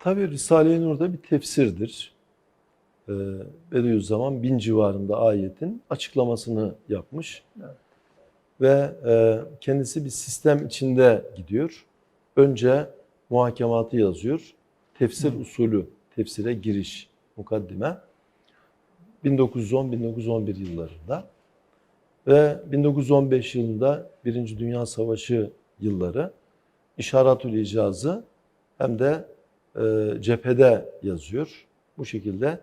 Tabi Risale-i Nur da bir tefsirdir. Ee, Bediüzzaman bin civarında ayetin açıklamasını yapmış. Evet. Ve e, kendisi bir sistem içinde gidiyor. Önce muhakematı yazıyor. Tefsir usulü, tefsire giriş, mukaddime. 1910-1911 yıllarında. Ve 1915 yılında Birinci Dünya Savaşı yılları İşaratül İcazı hem de e, cephede yazıyor. Bu şekilde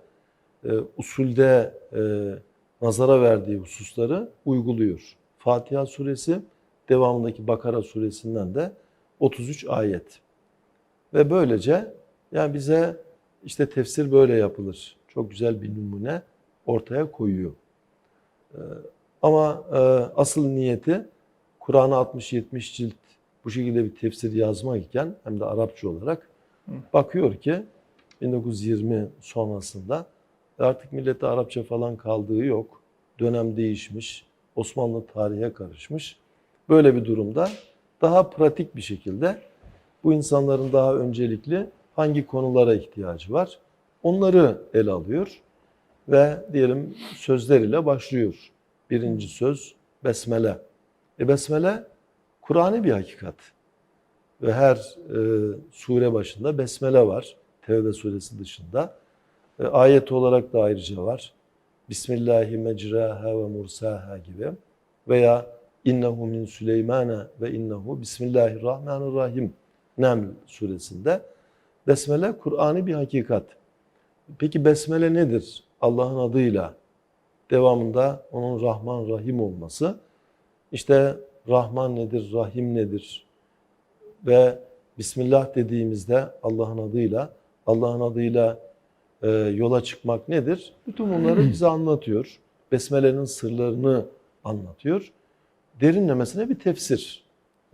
e, usulde e, nazara verdiği hususları uyguluyor. Fatiha suresi devamındaki Bakara suresinden de 33 ayet. Ve böylece yani bize işte tefsir böyle yapılır. Çok güzel bir numune ortaya koyuyor. E, ama e, asıl niyeti Kur'an'ı 60-70 cilt bu şekilde bir tefsir yazmak iken hem de Arapça olarak bakıyor ki 1920 sonrasında artık millette Arapça falan kaldığı yok. Dönem değişmiş, Osmanlı tarihe karışmış. Böyle bir durumda daha pratik bir şekilde bu insanların daha öncelikli hangi konulara ihtiyacı var onları ele alıyor ve diyelim sözler ile başlıyor. Birinci söz Besmele. E Besmele Kur'an'ı bir hakikat. Ve her e, sure başında Besmele var. Tevbe suresi dışında. E, ayet olarak da ayrıca var. Bismillahi mecraha ve mursaha gibi. Veya innehu min Süleymane ve innehu Bismillahirrahmanirrahim Neml suresinde. Besmele Kur'an'ı bir hakikat. Peki Besmele nedir? Allah'ın adıyla devamında onun Rahman Rahim olması. İşte Rahman nedir, Rahim nedir? Ve Bismillah dediğimizde Allah'ın adıyla, Allah'ın adıyla e, yola çıkmak nedir? Bütün bunları bize anlatıyor. Besmele'nin sırlarını anlatıyor. Derinlemesine bir tefsir.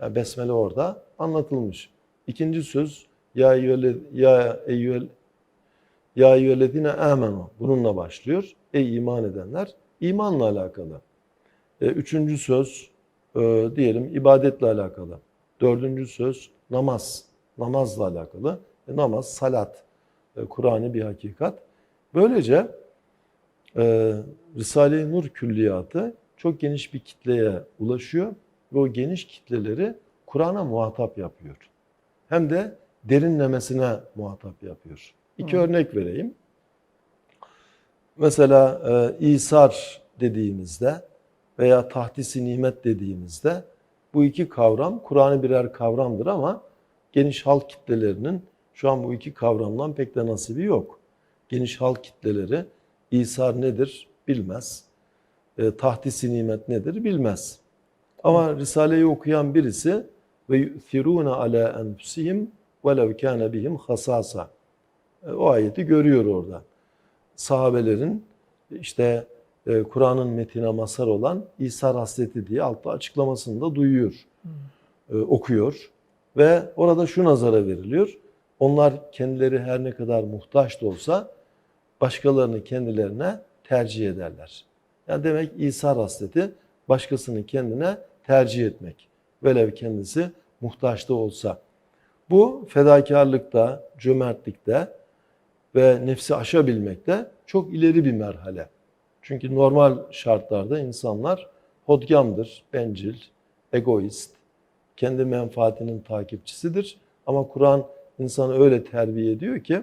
Yani Besmele orada anlatılmış. İkinci söz ya eyyühel ya eyyühel ya eyyühellezine amenu bununla başlıyor. Ey iman edenler imanla alakalı. E, üçüncü söz e, diyelim ibadetle alakalı. Dördüncü söz namaz. Namazla alakalı. E, namaz, salat. E, Kur'an'ı bir hakikat. Böylece e, Risale-i Nur külliyatı çok geniş bir kitleye ulaşıyor ve o geniş kitleleri Kur'an'a muhatap yapıyor. Hem de derinlemesine muhatap yapıyor. İki Hı. örnek vereyim. Mesela e, İsar dediğimizde veya tahdisi nimet dediğimizde bu iki kavram Kur'an'ı birer kavramdır ama geniş halk kitlelerinin şu an bu iki kavramdan pek de nasibi yok. Geniş halk kitleleri İsar nedir bilmez. E, tahdisi nimet nedir bilmez. Ama Risale'yi okuyan birisi ve yu'thirûne alâ enfusihim velev kâne bihim hasâsa. E, O ayeti görüyor orada. Sahabelerin işte e, Kur'an'ın metine mazhar olan İsa hasreti diye altta açıklamasını da duyuyor, e, okuyor. Ve orada şu nazara veriliyor. Onlar kendileri her ne kadar muhtaç da olsa başkalarını kendilerine tercih ederler. Yani demek İsa hasreti başkasını kendine tercih etmek. Velev kendisi muhtaç da olsa. Bu fedakarlıkta, cömertlikte ve nefsi aşabilmekte çok ileri bir merhale. Çünkü normal şartlarda insanlar hodgamdır, bencil, egoist, kendi menfaatinin takipçisidir. Ama Kur'an insanı öyle terbiye ediyor ki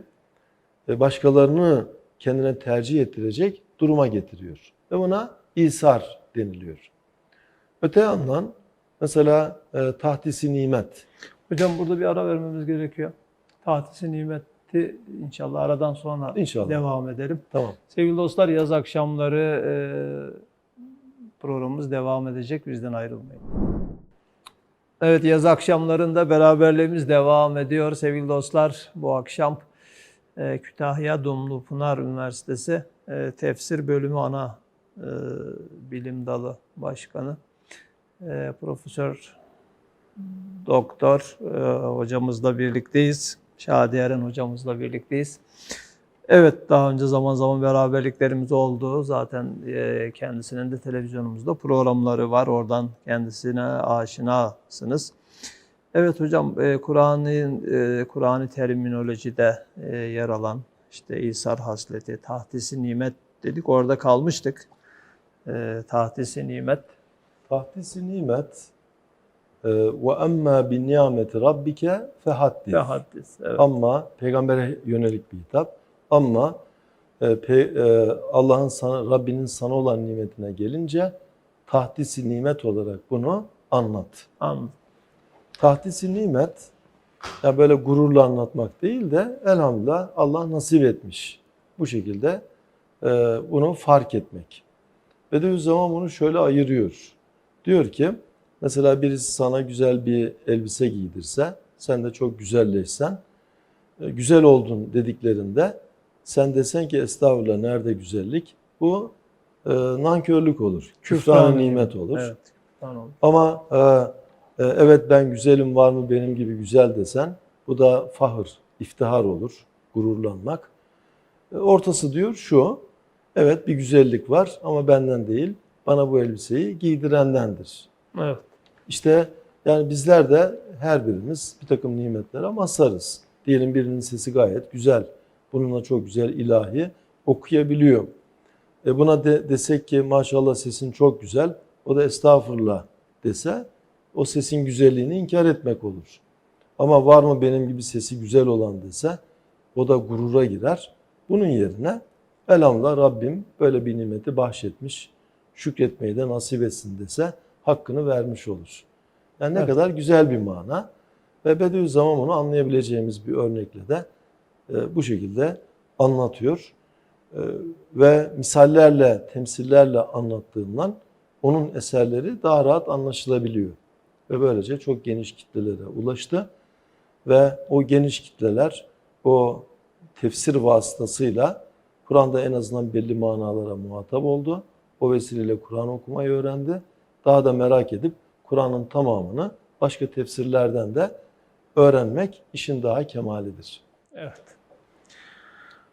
e, başkalarını kendine tercih ettirecek duruma getiriyor. Ve buna İsar deniliyor. Öte yandan mesela e, tahtisi nimet. Hocam burada bir ara vermemiz gerekiyor. Tahtisi nimeti inşallah aradan sonra İnşallah. devam edelim. Tamam. Sevgili dostlar yaz akşamları e, programımız devam edecek. Bizden ayrılmayın. Evet yaz akşamlarında beraberliğimiz devam ediyor sevgili dostlar. Bu akşam e, Kütahya Dumlu Pınar Üniversitesi e, Tefsir Bölümü Ana e, Bilim Dalı Başkanı e, Profesör Doktor e, hocamızla birlikteyiz. Şadi hocamızla birlikteyiz. Evet daha önce zaman zaman beraberliklerimiz oldu. Zaten e, kendisinin de televizyonumuzda programları var. Oradan kendisine aşinasınız. Evet hocam, e, Kur'an'ın e, Kur'an-ı terminolojide e, yer alan işte İsar hasleti, tahtisi nimet dedik. Orada kalmıştık. E, tahtisi nimet. Tahtisi nimet ve emma bin nimeti rabbike fehaddis. Ve hadis. Evet. Ama peygambere yönelik bir hitap. Ama e, pe- e, Allah'ın sana, Rabbinin sana olan nimetine gelince tahtisi nimet olarak bunu anlat. Anladım. Tahtisi nimet ya böyle gururla anlatmak değil de elhamdülillah Allah nasip etmiş. Bu şekilde e, bunu fark etmek. Bediüzzaman bunu şöyle ayırıyor. Diyor ki mesela birisi sana güzel bir elbise giydirse, sen de çok güzelleşsen, e, güzel oldun dediklerinde sen desen ki estağfurullah nerede güzellik? Bu e, nankörlük olur. Küfran nimet olur. Evet. olur. Ama e, e, evet ben güzelim var mı benim gibi güzel desen bu da fahır, iftihar olur, gururlanmak. E, ortası diyor şu, evet bir güzellik var ama benden değil, bana bu elbiseyi giydirendendir. Evet. İşte yani bizler de her birimiz bir takım nimetlere mazharız. Diyelim birinin sesi gayet güzel, bununla çok güzel ilahi okuyabiliyor. E buna de, desek ki maşallah sesin çok güzel, o da estağfurullah dese o sesin güzelliğini inkar etmek olur. Ama var mı benim gibi sesi güzel olan dese o da gurura girer. Bunun yerine elhamdülillah Rabbim böyle bir nimeti bahşetmiş, şükretmeyi de nasip etsin dese hakkını vermiş olur. Yani ne Evet. kadar güzel bir mana ve Bediüzzaman onu anlayabileceğimiz bir örnekle de e, bu şekilde anlatıyor. E, ve misallerle, temsillerle anlattığından onun eserleri daha rahat anlaşılabiliyor. Ve böylece çok geniş kitlelere ulaştı. Ve o geniş kitleler o tefsir vasıtasıyla Kur'an'da en azından belli manalara muhatap oldu. O vesileyle Kur'an okumayı öğrendi. Daha da merak edip Kur'an'ın tamamını başka tefsirlerden de öğrenmek işin daha kemalidir. Evet.